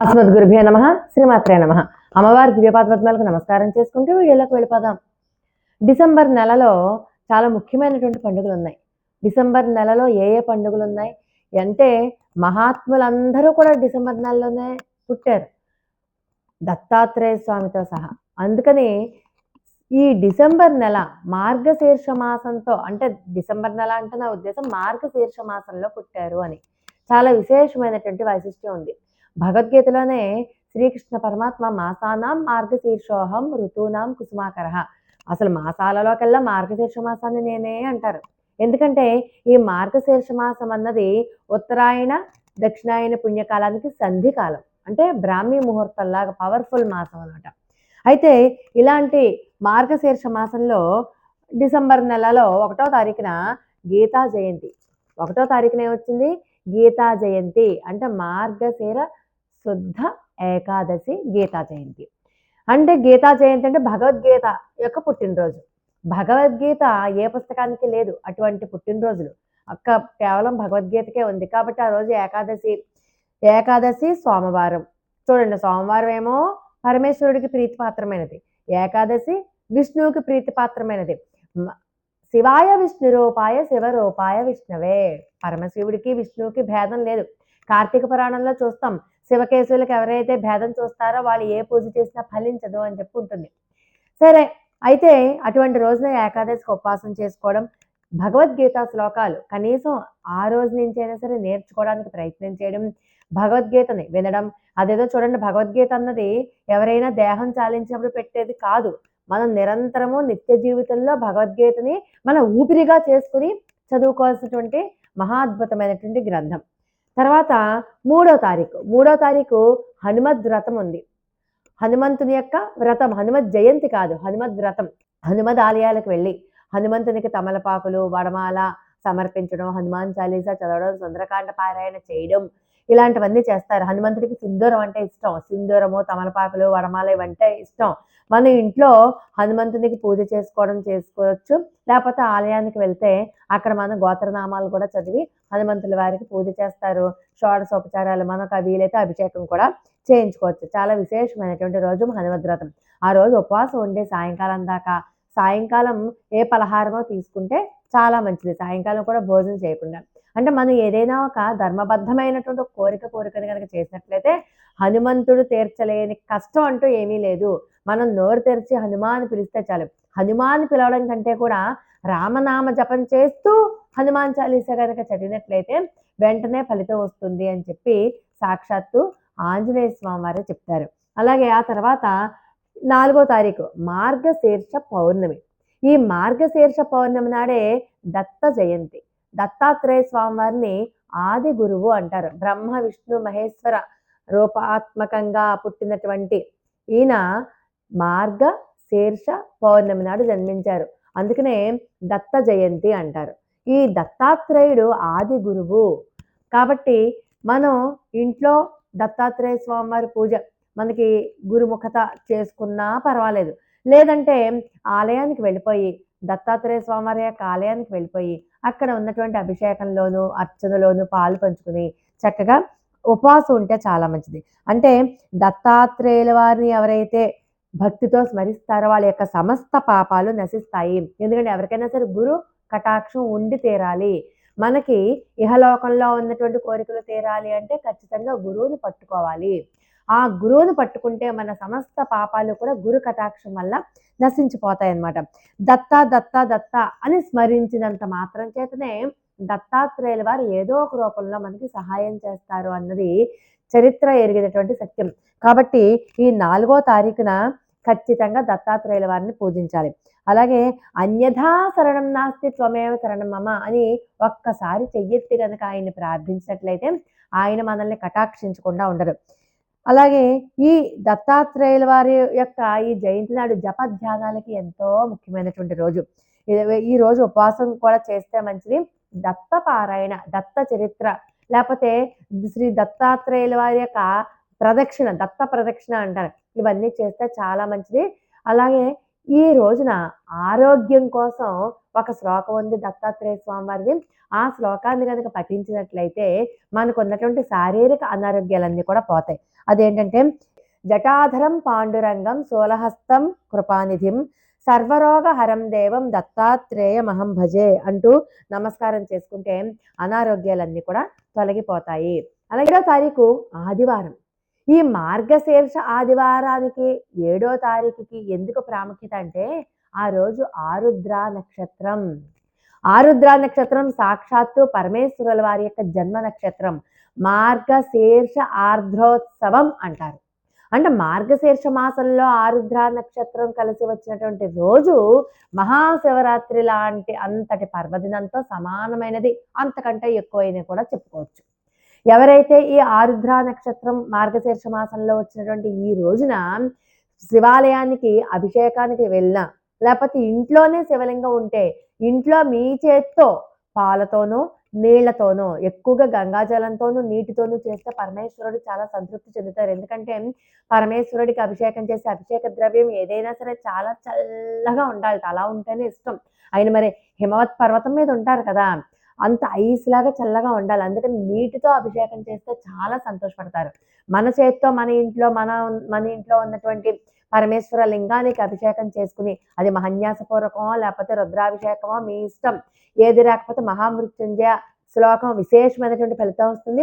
అస్మద్ గురుభ్యో నమ శ్రీమాత్రే నమ. అమ్మవారి దివ్యపాదపద్మాలకు నమస్కారం చేసుకుంటూ వీడియోలోకి వెళ్ళిపోదాం. డిసెంబర్ నెలలో చాలా ముఖ్యమైనటువంటి పండుగలు ఉన్నాయి డిసెంబర్ నెలలో ఏ ఏ పండుగలు ఉన్నాయి అంటే మహాత్ములందరూ కూడా డిసెంబర్ నెలలోనే పుట్టారు. దత్తాత్రేయ స్వామితో సహా. అందుకని ఈ డిసెంబర్ నెల మార్గశీర్ష మాసంతో అంటే డిసెంబర్ నెల అంటే నా ఉద్దేశం మార్గశీర్ష మాసంలో పుట్టారు అని. చాలా విశేషమైనటువంటి వైశిష్ట్యం ఉంది. భగవద్గీతలోనే శ్రీకృష్ణ పరమాత్మ మాసానాం మార్గశీర్షోహం ఋతూనాం కుసుమాకర. అసలు మాసాలలోకెల్లా మార్గశీర్ష మాసాన్ని నేనే అంటారు. ఎందుకంటే ఈ మార్గశీర్ష మాసం అన్నది ఉత్తరాయణ దక్షిణాయన పుణ్యకాలానికి సంధి కాలం అంటే బ్రాహ్మీ ముహూర్తంలాగా పవర్ఫుల్ మాసం అనమాట. అయితే ఇలాంటి మార్గశీర్ష మాసంలో డిసెంబర్ నెలలో ఒకటో తారీఖున గీతా జయంతి. ఒకటో తారీఖున ఏమొచ్చింది? గీతా జయంతి. అంటే మార్గశీర శుద్ధ ఏకాదశి గీతా జయంతి. అంటే గీతా జయంతి అంటే భగవద్గీత యొక్క పుట్టినరోజు. భగవద్గీత ఏ పుస్తకానికి లేదు అటువంటి పుట్టినరోజులు. అక్క కేవలం భగవద్గీతకే ఉంది కాబట్టి ఆ రోజు ఏకాదశి ఏకాదశి సోమవారం. చూడండి సోమవారం ఏమో పరమేశ్వరుడికి ప్రీతిపాత్రమైనది. ఏకాదశి విష్ణువుకి ప్రీతిపాత్రమైనది. శివాయ విష్ణు రూపాయ శివరూపాయ విష్ణువే. పరమశివుడికి విష్ణువుకి భేదం లేదు. కార్తీక పురాణంలో చూస్తాం శివకేశవులకు ఎవరైతే భేదం చూస్తారో వాళ్ళు ఏ పూజ చేసినా ఫలించదు అని చెప్పి ఉంటుంది. సరే అయితే అటువంటి రోజున ఏకాదశికి ఉపవాసం చేసుకోవడం భగవద్గీత శ్లోకాలు కనీసం ఆ రోజు నుంచైనా సరే నేర్చుకోవడానికి ప్రయత్నం చేయడం భగవద్గీతని వినడం అదేదో చూడండి భగవద్గీత అన్నది ఎవరైనా దేహం చాలించినప్పుడు పెట్టేది కాదు. మనం నిరంతరము నిత్య జీవితంలో భగవద్గీతని మన ఊపిరిగా చేసుకుని చదువుకోవాల్సినటువంటి మహా అద్భుతమైనటువంటి గ్రంథం. తర్వాత మూడో తారీఖు. మూడో తారీఖు హనుమద్ వ్రతం ఉంది. హనుమంతుని యొక్క వ్రతం హనుమత్ జయంతి కాదు హనుమద్ వ్రతం. హనుమద్ ఆలయాలకు వెళ్ళి హనుమంతునికి తమలపాకులు వడమాల సమర్పించడం హనుమాన్ చాలీసా చదవడం సుందరకాండ పారాయణ చేయడం ఇలాంటివన్నీ చేస్తారు. హనుమంతుడికి సింధూరం అంటే ఇష్టం. సింధూరము తమలపాకులు వడమాల ఇవంటే ఇష్టం. మన ఇంట్లో హనుమంతునికి పూజ చేసుకోవడం చేసుకోవచ్చు. లేకపోతే ఆలయానికి వెళ్తే అక్కడ మన గోత్రనామాలు కూడా చదివి హనుమంతుల వారికి పూజ చేస్తారు. షోడశోపచారాలు మనకు వీలైతే అభిషేకం కూడా చేయించుకోవచ్చు. చాలా విశేషమైనటువంటి రోజు హనుమద్వ్రతం. ఆ రోజు ఉపవాసం ఉండే సాయంకాలం దాకా సాయంకాలం ఏ పలహారమో తీసుకుంటే చాలా మంచిది. సాయంకాలం కూడా భోజనం చేయకుండా. అంటే మనం ఏదైనా ఒక ధర్మబద్ధమైనటువంటి ఒక కోరిక కోరికను కనుక చేసినట్లయితే హనుమంతుడు తీర్చలేని కష్టం అంటూ ఏమీ లేదు. మనం నోరు తెరిచి హనుమాన్ పిలిస్తే చాలు. హనుమాన్ పిలవడం కంటే కూడా రామనామ జపం చేస్తూ హనుమాన్ చాలీసా కనుక చదివినట్లయితే వెంటనే ఫలితం వస్తుంది అని చెప్పి సాక్షాత్తు ఆంజనేయ స్వామి వారు చెప్తారు. అలాగే ఆ తర్వాత నాలుగో తారీఖు మార్గశీర్ష పౌర్ణమి. ఈ మార్గశీర్ష పౌర్ణమి నాడే దత్త జయంతి. దత్తాత్రేయ స్వామి వారిని ఆది గురువు అంటారు. బ్రహ్మ విష్ణు మహేశ్వర రూపాత్మకంగా పుట్టినటువంటి ఈయన మార్గ శీర్ష పౌర్ణమి నాడు జన్మించారు. అందుకనే దత్త జయంతి అంటారు. ఈ దత్తాత్రేయుడు ఆది గురువు. కాబట్టి మనం ఇంట్లో దత్తాత్రేయ స్వామివారి పూజ మనకి గురుముఖత చేసుకున్నా పర్వాలేదు. లేదంటే ఆలయానికి వెళ్ళిపోయి దత్తాత్రేయ స్వామివారి యొక్క ఆలయానికి వెళ్ళిపోయి అక్కడ ఉన్నటువంటి అభిషేకంలోను అర్చనలోను పాలు పంచుకుని చక్కగా ఉపవాసం ఉంటే చాలా మంచిది. అంటే దత్తాత్రేయుల వారిని ఎవరైతే భక్తితో స్మరిస్తారో వాళ్ళ యొక్క సమస్త పాపాలు నశిస్తాయి. ఎందుకంటే ఎవరికైనా సరే గురు కటాక్షం ఉండి తీరాలి. మనకి ఇహలోకంలో ఉన్నటువంటి కోరికలు తీరాలి అంటే ఖచ్చితంగా గురువుని పట్టుకోవాలి. ఆ గురువును పట్టుకుంటే మన సమస్త పాపాలు కూడా గురు కటాక్షం వల్ల నశించిపోతాయి అన్నమాట దత్త దత్త దత్త అని స్మరించినంత మాత్రం చేతనే దత్తాత్రేయుల వారు ఏదో ఒక రూపంలో మనకి సహాయం చేస్తారు అన్నది చరిత్ర ఎరిగినటువంటి సత్యం. కాబట్టి ఈ నాలుగో తారీఖున ఖచ్చితంగా దత్తాత్రేయుల వారిని పూజించాలి. అలాగే అన్యథా శరణం నాస్తి త్వమేవ శరణం మమ అని ఒక్కసారి చెయ్యెత్తి కనుక ఆయన్ని ప్రార్థించినట్లయితే ఆయన మనల్ని కటాక్షించకుండా ఉండరు. అలాగే ఈ దత్తాత్రేయుల వారి యొక్క ఈ జయంతి నాడు జప ధ్యానాలకి ఎంతో ముఖ్యమైనటువంటి రోజు. ఇది- ఈ రోజు ఉపవాసం కూడా చేస్తే మంచిది. దత్త పారాయణ దత్త చరిత్ర లేకపోతే శ్రీ దత్తాత్రేయుల వారి యొక్క ప్రదక్షిణ దత్త ప్రదక్షిణ అంటారు. ఇవన్నీ చేస్తే చాలా మంచిది. అలాగే ఈ రోజున ఆరోగ్యం కోసం ఒక శ్లోకం ఉంది దత్తాత్రేయ స్వామివారిది. ఆ శ్లోకాన్ని కనుక పఠించినట్లయితే మనకు ఉన్నటువంటి శారీరక అనారోగ్యాలన్నీ కూడా పోతాయి. అదేంటంటే జటాధరం పాండురంగం సోలహస్తం కృపానిధిం సర్వరోగ హరం దేవం దత్తాత్రేయ మహం భజే అంటూ నమస్కారం చేసుకుంటే అనారోగ్యాలన్నీ కూడా తొలగిపోతాయి. అలాగే తారీఖు ఆదివారం. ఈ మార్గశీర్ష ఆదివారానికి ఏడో తారీఖుకి ఎందుకు ప్రాముఖ్యత అంటే ఆ రోజు ఆరుద్ర నక్షత్రం. ఆరుద్ర నక్షత్రం సాక్షాత్తు పరమేశ్వరుల వారి యొక్క జన్మ నక్షత్రం. మార్గశీర్ష ఆర్ద్రోత్సవం అంటారు. అంటే మార్గశీర్ష మాసంలో ఆరుద్ర నక్షత్రం కలిసి వచ్చినటువంటి రోజు మహాశివరాత్రి లాంటి అంతటి పర్వదినంతో సమానమైనది. అంతకంటే ఎక్కువైనా కూడా చెప్పుకోవచ్చు. ఎవరైతే ఈ ఆరుద్ర నక్షత్రం మార్గశీర్ష మాసంలో వచ్చినటువంటి ఈ రోజున శివాలయానికి అభిషేకానికి వెళ్ళినా లేకపోతే ఇంట్లోనే శివలింగం ఉంటే ఇంట్లో మీ చేత్తో పాలతోనూ నీళ్ళతోనూ ఎక్కువగా గంగాజలంతోనూ నీటితోనూ చేస్తే పరమేశ్వరుడు చాలా సంతృప్తి చెందుతారు. ఎందుకంటే పరమేశ్వరుడికి అభిషేకం చేసే అభిషేక ద్రవ్యం ఏదైనా సరే చాలా చల్లగా ఉండాలి. అలా ఉంటేనే ఇష్టం. ఆయన మరి హిమవత్ పర్వతం మీద ఉంటారు కదా అంత ఐస్ లాగా చల్లగా ఉండాలి. అందుకని నీటితో అభిషేకం చేస్తే చాలా సంతోషపడతారు. మన చేతితో మన ఇంట్లో మన మన ఇంట్లో ఉన్నటువంటి పరమేశ్వర లింగానికి అభిషేకం చేసుకుని అది మహన్యాసపూర్వకమో లేకపోతే రుద్రాభిషేకమో మీ ఇష్టం. ఏది రాకపోతే మహామృత్యుంజయ శ్లోకం విశేషమైనటువంటి ఫలితం వస్తుంది.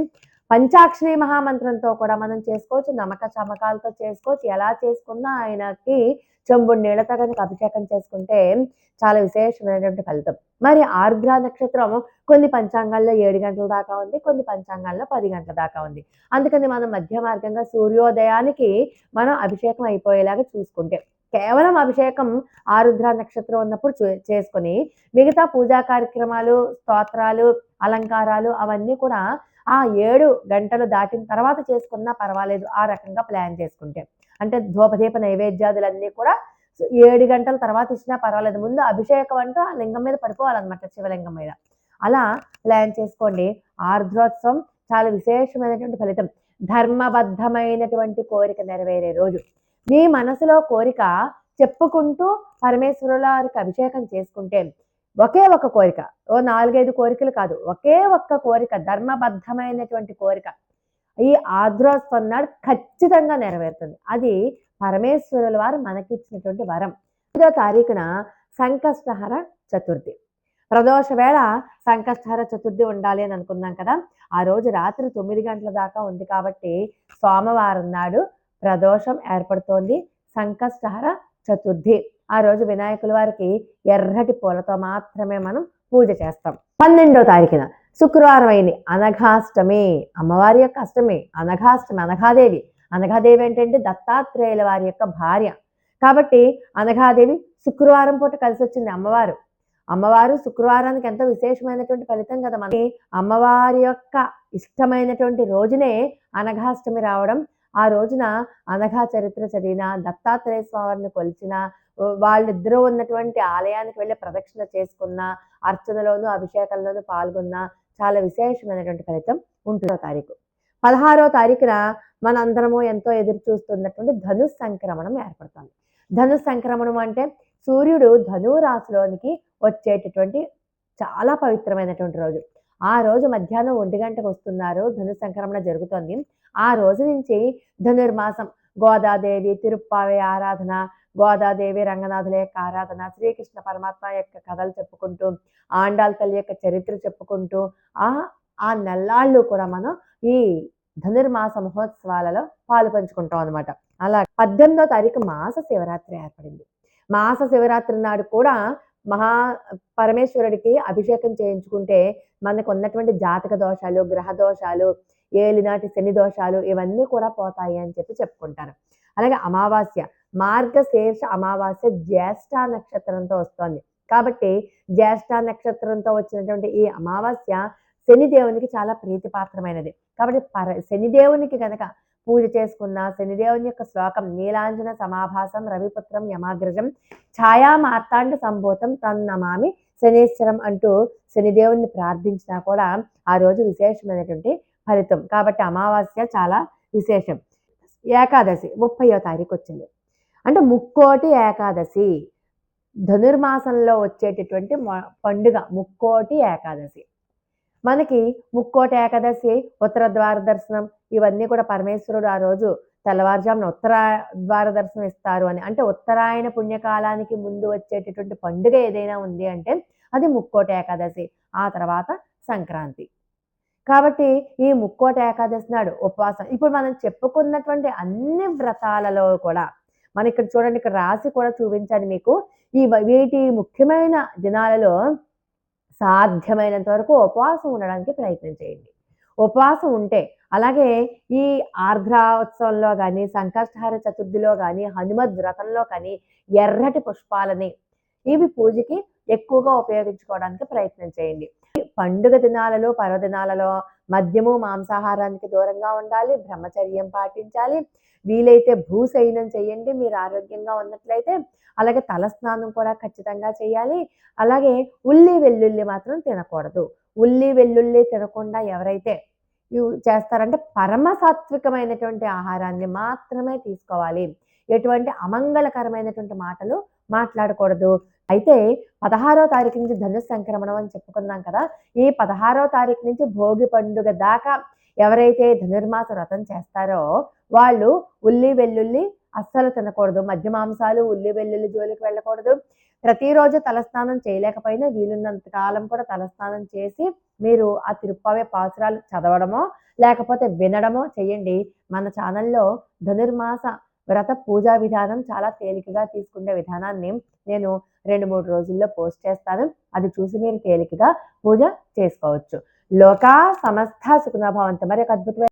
పంచాక్షరి మహామంత్రంతో కూడా మనం చేసుకోవచ్చు. నమ్మక చమకాలతో చేసుకోవచ్చు. ఎలా చేసుకున్నా ఆయనకి చెంబుడు నీళ్ళతో కనుక అభిషేకం చేసుకుంటే చాలా విశేషమైనటువంటి ఫలితం. మరి ఆర్ద్ర నక్షత్రం కొన్ని పంచాంగాల్లో ఏడు గంటల దాకా ఉంది. కొన్ని పంచాంగాల్లో పది గంటల దాకా ఉంది. అందుకని మనం మధ్య మార్గంగా సూర్యోదయానికి మనం అభిషేకం అయిపోయేలాగా చూసుకుంటే కేవలం అభిషేకం ఆరుద్ర నక్షత్రం ఉన్నప్పుడు చే- చేసుకొని మిగతా పూజా కార్యక్రమాలు స్తోత్రాలు అలంకారాలు అవన్నీ కూడా ఆ ఏడు గంటలు దాటిన తర్వాత చేసుకున్నా పర్వాలేదు ఆ రకంగా ప్లాన్ చేసుకుంటే. అంటే ధూపదీప నైవేద్యాదులన్నీ కూడా ఏడు గంటల తర్వాత ఇచ్చినా పర్వాలేదు. ముందు అభిషేకం అంటూ ఆ లింగం మీద పడిపోవాలన్నమాట శివలింగం మీద. అలా ప్లాన్ చేసుకోండి. ఆర్ద్రోత్సవం చాలా విశేషమైనటువంటి ఫలితం. ధర్మబద్ధమైనటువంటి కోరిక నెరవేరే రోజు. మీ మనసులో కోరిక చెప్పుకుంటూ పరమేశ్వరుల వారికి అభిషేకం చేసుకుంటే ఒకే ఒక కోరిక. ఓ నాలుగైదు కోరికలు కాదు. ఒకే ఒక్క కోరిక ధర్మబద్ధమైనటువంటి కోరిక. ఈ ఆద్రోత్సవం నాడు ఖచ్చితంగా నెరవేరుతుంది. అది పరమేశ్వరుల వారు మనకిచ్చినటువంటి వరం. ఐదో తారీఖున సంకష్టహర చతుర్థి. ప్రదోష వేళ సంకష్టహర చతుర్థి ఉండాలి అని అనుకున్నాం కదా. ఆ రోజు రాత్రి తొమ్మిది గంటల దాకా ఉంది కాబట్టి సోమవారం నాడు ప్రదోషం ఏర్పడుతోంది సంకష్టహర చతుర్థి. ఆ రోజు వినాయకుల వారికి ఎర్రటి పూలతో మాత్రమే మనం పూజ చేస్తాం. పన్నెండో తారీఖున శుక్రవారం అయింది అనఘాష్టమి. అమ్మవారి యొక్క అష్టమి అనఘాష్టమి అనఘాదేవి. అనఘాదేవి ఏంటంటే దత్తాత్రేయుల వారి యొక్క భార్య. కాబట్టి అనఘాదేవి శుక్రవారం పూట కలిసి వచ్చింది అమ్మవారు. అమ్మవారు శుక్రవారానికి ఎంతో విశేషమైనటువంటి ఫలితం కదా మనకి. అమ్మవారి యొక్క ఇష్టమైనటువంటి రోజునే అనఘాష్టమి రావడం. ఆ రోజున అనఘా చరిత్ర చదివిన దత్తాత్రేయ స్వామిని కొలిచిన వాళ్ళిద్దరూ ఉన్నటువంటి ఆలయానికి వెళ్ళి ప్రదక్షిణ చేసుకున్న అర్చనలోను అభిషేకంలోను పాల్గొన్న చాలా విశేషమైనటువంటి ఫలితం ఉంటుందో తారీఖు. పదహారో తారీఖున మనందరము ఎంతో ఎదురు చూస్తున్నటువంటి ధను సంక్రమణం ఏర్పడుతుంది. ధను సంక్రమణం అంటే సూర్యుడు ధను రాశిలోనికి వచ్చేటటువంటి చాలా పవిత్రమైనటువంటి రోజు. ఆ రోజు మధ్యాహ్నం ఒంటి గంటకు వస్తున్నారు ధను సంక్రమణ జరుగుతోంది. ఆ రోజు నుంచి ధనుర్మాసం గోదాదేవి తిరుప్పావి ఆరాధన గోదాదేవి రంగనాథుల యొక్క ఆరాధన శ్రీకృష్ణ పరమాత్మ యొక్క కథలు చెప్పుకుంటూ ఆండాల తల్లి యొక్క చరిత్ర చెప్పుకుంటూ ఆ ఆ నెల్లాళ్ళు కూడా మనం ఈ ధనుర్మాస మహోత్సవాలలో పాలు పంచుకుంటాం అనమాట అలా పద్దెనిమిదో తారీఖు మాస శివరాత్రి ఏర్పడింది. మాస శివరాత్రి నాడు కూడా మహా పరమేశ్వరుడికి అభిషేకం చేయించుకుంటే మనకు ఉన్నటువంటి జాతక దోషాలు గ్రహ దోషాలు ఏలినాటి శని దోషాలు ఇవన్నీ కూడా పోతాయి అని చెప్పి చెప్పుకుంటారు. అలాగే అమావాస్య మార్గశీర్ష అమావాస్య జ్యేష్ఠ నక్షత్రంతో వస్తోంది. కాబట్టి జ్యేష్ఠ నక్షత్రంతో వచ్చినటువంటి ఈ అమావాస్య శనిదేవునికి చాలా ప్రీతిపాత్రమైనది. కాబట్టి పర శనిదేవునికి కనుక పూజ చేసుకున్న శనిదేవుని యొక్క శ్లోకం నీలాంజన సమాభాసం రవిపుత్రం యమాగ్రజం ఛాయా మార్తాండ సంభూతం తన్నమామి శనేశ్వరం అంటూ శనిదేవుని ప్రార్థించినా కూడా ఆ రోజు విశేషమైనటువంటి ఫలితం. కాబట్టి అమావాస్య చాలా విశేషం. ఏకాదశి ముప్పయో తారీఖు వచ్చింది. అంటే ముక్కోటి ఏకాదశి. ధనుర్మాసంలో వచ్చేటటువంటి పండుగ ముక్కోటి ఏకాదశి. మనకి ముక్కోటి ఏకాదశి ఉత్తర ద్వార దర్శనం ఇవన్నీ కూడా పరమేశ్వరుడు ఆ రోజు తెల్లవారుజామున ఉత్తర ద్వార దర్శనం ఇస్తారు అని. అంటే ఉత్తరాయణ పుణ్యకాలానికి ముందు వచ్చేటటువంటి పండుగ ఏదైనా ఉంది అంటే అది ముక్కోటి ఏకాదశి ఆ తర్వాత సంక్రాంతి. కాబట్టి ఈ ముక్కోటి ఏకాదశి నాడు ఉపవాసం. ఇప్పుడు మనం చెప్పుకున్నటువంటి అన్ని వ్రతాలలో కూడా మన ఇక్కడ చూడండి ఇక్కడ రాసి కూడా చూపించాను మీకు. ఈ వీటి ముఖ్యమైన దినాలలో సాధ్యమైనంత వరకు ఉపవాసం ఉండడానికి ప్రయత్నం చేయండి. ఉపవాసం ఉంటే అలాగే ఈ ఆర్ద్రాోత్సవంలో కానీ సంకష్టహార చతుర్థిలో కానీ హనుమద్ వ్రతంలో కానీ ఎర్రటి పుష్పాలని ఇవి పూజకి ఎక్కువగా ఉపయోగించుకోవడానికి ప్రయత్నం చేయండి. పండుగ దినాలలో పర్వదినాలలో మద్యము మాంసాహారానికి దూరంగా ఉండాలి బ్రహ్మచర్యం పాటించాలి. వీలైతే భూశయనం చేయండి మీరు ఆరోగ్యంగా ఉన్నట్లయితే అలాగే తలస్నానం కూడా ఖచ్చితంగా చేయాలి. అలాగే ఉల్లి వెల్లుల్లి మాత్రం తినకూడదు. ఉల్లి వెల్లుల్లి తినకుండా ఎవరైతే చేస్తారంటే పరమసాత్వికమైనటువంటి ఆహారాన్ని మాత్రమే తీసుకోవాలి. ఎటువంటి అమంగళకరమైనటువంటి మాటలు మాట్లాడకూడదు. అయితే పదహారో తారీఖు నుంచి ధను సంక్రమణం అని చెప్పుకున్నాం కదా ఈ పదహారో తారీఖు నుంచి భోగి పండుగ దాకా ఎవరైతే ధనుర్మాస వ్రతం చేస్తారో వాళ్ళు ఉల్లి వెల్లుల్లి అస్సలు తినకూడదు. మధ్య మాంసాలు ఉల్లి వెల్లుల్లి జోలికి వెళ్ళకూడదు. ప్రతిరోజు తలస్నానం చేయలేకపోయినా వీలున్నంత కాలం కూడా తలస్నానం చేసి మీరు ఆ తిరుప్పావే పాసురాలు చదవడమో లేకపోతే వినడమో చేయండి. మన ఛానల్లో ధనుర్మాస వ్రత పూజా విధానం చాలా తేలికగా తీసుకునే విధానాన్ని నేను రెండు మూడు రోజుల్లో పోస్ట్ చేస్తాను. అది చూసి మీరు తేలికగా పూజ చేసుకోవచ్చు. లోకా సమస్త సుఖనభావంతో మరి ఒక అద్భుతమైన